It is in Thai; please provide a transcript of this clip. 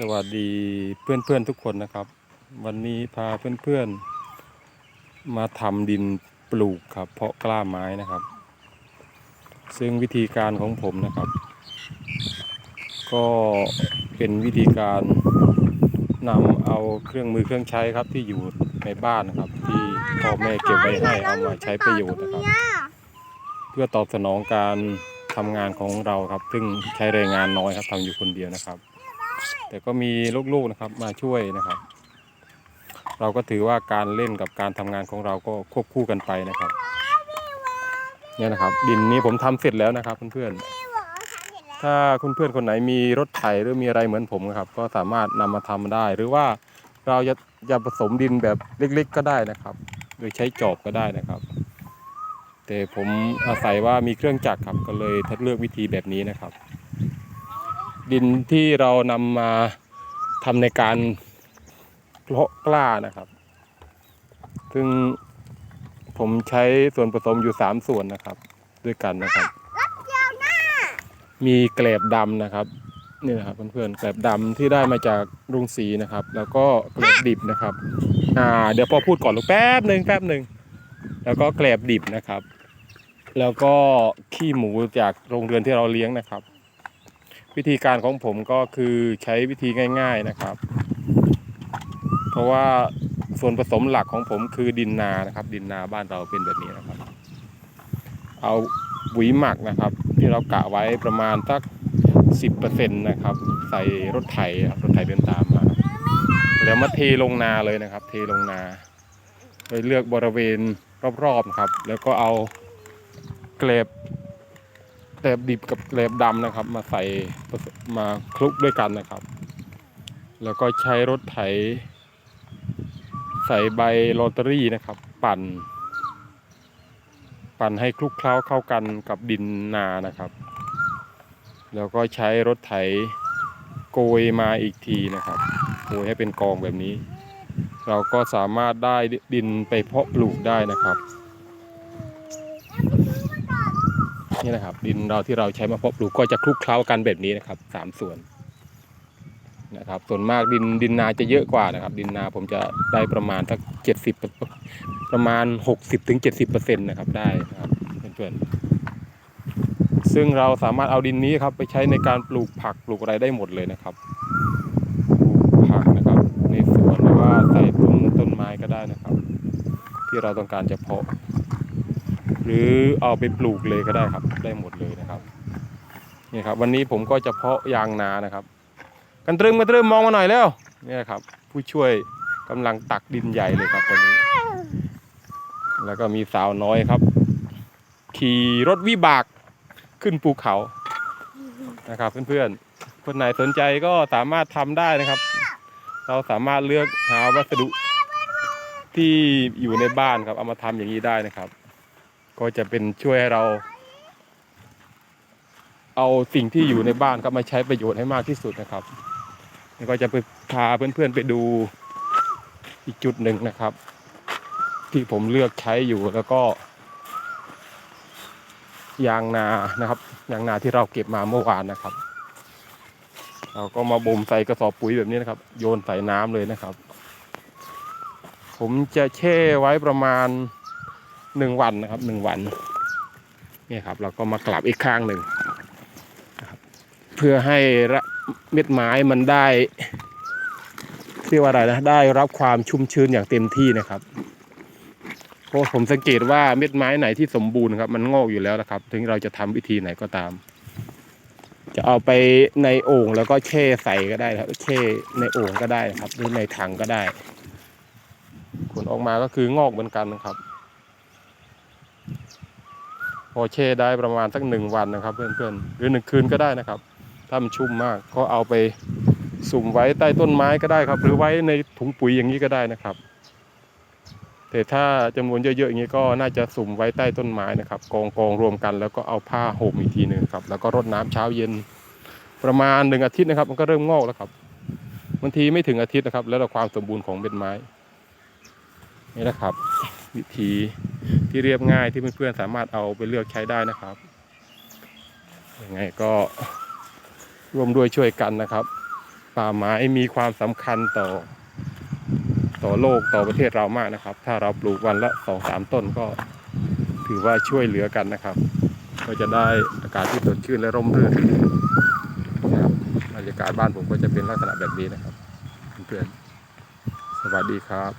สวัสดีเพื่อนๆทุกคนนะครับ วันนี้พาเพื่อนๆ มาทำดินปลูกครับ เพาะกล้าไม้นะครับ ซึ่งวิธีการของผมนะครับ ก็เป็นวิธีการนำเอาเครื่องมือเครื่องใช้ครับที่อยู่ในบ้านนะครับ ที่พ่อแม่เก็บไว้ให้เอามาใช้ประโยชน์นะครับ เพื่อตอบสนองการทำงานของเราครับ ซึ่งใช้แรงงานน้อยครับทำอยู่คนเดียวนะครับ แต่ก็มีลูกๆนะครับมาช่วยนะครับ เราก็ถือว่าการเล่นกับการทำงานของเราก็ควบคู่กันไปนะครับเนี่ยนะครับ ดินนี้ผมทำเสร็จแล้วนะครับเพื่อนๆถ้าคุณเพื่อนคนไหนมีรถไถหรือมีอะไรเหมือนผมนะครับ ก็สามารถนำมาทำได้ หรือว่าเราจะจะผสมดินแบบเล็ก ๆ ก็ได้นะครับ โดยใช้จอบก็ได้นะครับ แต่ผมอาศัยว่ามีเครื่องจักรครับก็เลยเลือกวิธีแบบนี้นะครับ ดินที่เรานำมาทำในการเพาะกล้านะครับ ซึ่งผมใช้ส่วนผสมอยู่ 3 ส่วนนะครับ ด้วยกันนะครับ มีแกลบดำนะครับนี่นะครับเพื่อนๆแกลบดำที่ได้มาจากโรงสีนะครับ แล้วก็แกลบดิบนะครับ อ่า เดี๋ยวพอพูดก่อนลูกแป๊บหนึ่งแป๊บหนึ่งแล้วก็แกลบดิบนะครับ แล้วก็ขี้หมูจากโรงเรือนที่เราเลี้ยงนะครับ วิธีการของผมก็คือใช้วิธีง่าย ๆนะครับ เพราะว่าส่วนผสมหลักของผมคือดินนานะครับ ดินนาบ้านเราเป็นแบบนี้นะครับ เอาปุ๋ยหมักนะครับ ที่เรากะไว้ประมาณสักสิบเปอร์เซ็นต์นะครับ ใส่รถไถรถไถเดินตามมาแล้วมาเทลงนาเลยนะครับ เทลงนาโดยเลือกบริเวณรอบๆนะครับ แล้วก็เอาเกล็บ ลบดิบกับแกลบดำนะครับ มาใส่มาคลุกด้วยกันนะครับ แล้วก็ใช้รถไถ ใส่ใบโรตารี่นะครับ ปั่น ปั่นให้คลุกเคล้าเข้ากันกับดินนานะครับ แล้วก็ใช้รถไถโกยมาอีกทีนะครับโกยให้เป็นกองแบบนี้ เราก็สามารถได้ดินไปเพาะปลูกได้นะครับ นี่นะครับ ดินเราที่เราใช้มาเพาะปลูกก็จะคลุกเคล้ากันแบบนี้นะครับสามส่วนนะครับ ส่วนมากดินดินนาจะเยอะกว่านะครับ ดินนาผมจะได้ประมาณสักเจ็ดสิบประมาณหกสิบถึงเจ็ดสิบเปอร์เซ็นต์นะครับได้นะครับเพื่อนๆซึ่งเราสามารถเอาดินนี้ครับ ไปใช้ในการปลูกผักปลูกอะไรได้หมดเลยนะครับปลูกผักนะครับ ในสวนหรือว่าใส่ต้นต้นไม้ก็ได้นะครับ ที่เราต้องการจะเพาะ หรือเอาไปปลูกเลยก็ได้ครับ ได้หมดเลยนะครับนี่ครับ วันนี้ผมก็จะเพาะยางนานะครับ กันตรึมกันตรึมมองมาหน่อยแล้วนี่ครับ ผู้ช่วยกำลังตักดินใหญ่เลยครับตอนนี้ แล้วก็มีสาวน้อยครับ ขี่รถวิบากขึ้นภูเขานะครับ เพื่อนๆคนไหนสนใจก็สามารถทำได้นะครับ เราสามารถเลือกหาวัสดุที่อยู่ในบ้านครับเอามาทำอย่างนี้ได้นะครับ ก็จะเป็นช่วยให้เรา เอาสิ่งที่อยู่ในบ้านครับมาใช้ประโยชน์ให้มากที่สุดนะครับแล้วก็จะไปพาเพื่อนๆไปดูอีกจุดหนึ่งนะครับ ที่ผมเลือกใช้อยู่แล้วก็ ยางนานะครับ ยางนาที่เราเก็บมาเมื่อวานนะครับ เราก็มาบ่มใส่กระสอบปุ๋ยแบบนี้นะครับ โยนใส่น้ำเลยนะครับ ผมจะแช่ไว้ประมาณ หนึ่งวันนะครับหนึ่งวันนี่ครับเราก็มากลับอีกข้างหนึ่งนะครับเพื่อให้เม็ดไม้มันได้เรียกว่าอะไรนะได้รับความชุ่มชื้นอย่างเต็มที่นะครับเพราะผมสังเกตว่าเม็ดไม้ไหนที่สมบูรณ์ครับ มันงอกอยู่แล้วนะครับ ถึงเราจะทำวิธีไหนก็ตาม จะเอาไปในโอ่งแล้วก็แช่ใส่ก็ได้ครับแช่ในโอ่งก็ได้ครับหรือในถังก็ได้ ผลออกมาก็คืองอกเหมือนกันนะครับ พอแช่ได้ประมาณสักหนึ่งวันนะครับ เพื่อนๆหรือหนึ่งคืนก็ได้นะครับ ถ้ามันชุ่มมากก็เอาไปสุ่มไว้ใต้ต้นไม้ก็ได้ครับ หรือไว้ในถุงปุ๋ยอย่างนี้ก็ได้นะครับ แต่ถ้าจำนวนเยอะๆอย่างนี้ก็น่าจะสุ่มไว้ใต้ต้นไม้นะครับกองกองรวมกัน แล้วก็เอาผ้าห่มอีกทีหนึ่งครับ แล้วก็รดน้ำเช้าเย็นประมาณหนึ่งอาทิตย์นะครับ มันก็เริ่มงอกแล้วครับบางทีไม่ถึงอาทิตย์นะครับ แล้วความสมบูรณ์ของเม็ดไม้นี่นะครับ วิธีที่เรียบง่ายที่เพื่อนๆสามารถเอาไปเลือกใช้ได้นะครับยังไงก็ร่วมด้วยช่วยกันนะครับ ป่าไม้มีความสำคัญต่อ ต่อโลกต่อประเทศเรามากนะครับ ถ้าเราปลูกวันละสองสามต้นก็ถือว่าช่วยเหลือกันนะครับ ก็จะได้อากาศที่สดชื่นและร่มรื่นนะครับบรรยากาศบ้านผมก็จะเป็นลักษณะแบบนี้นะครับเพื่อนๆสวัสดีครับ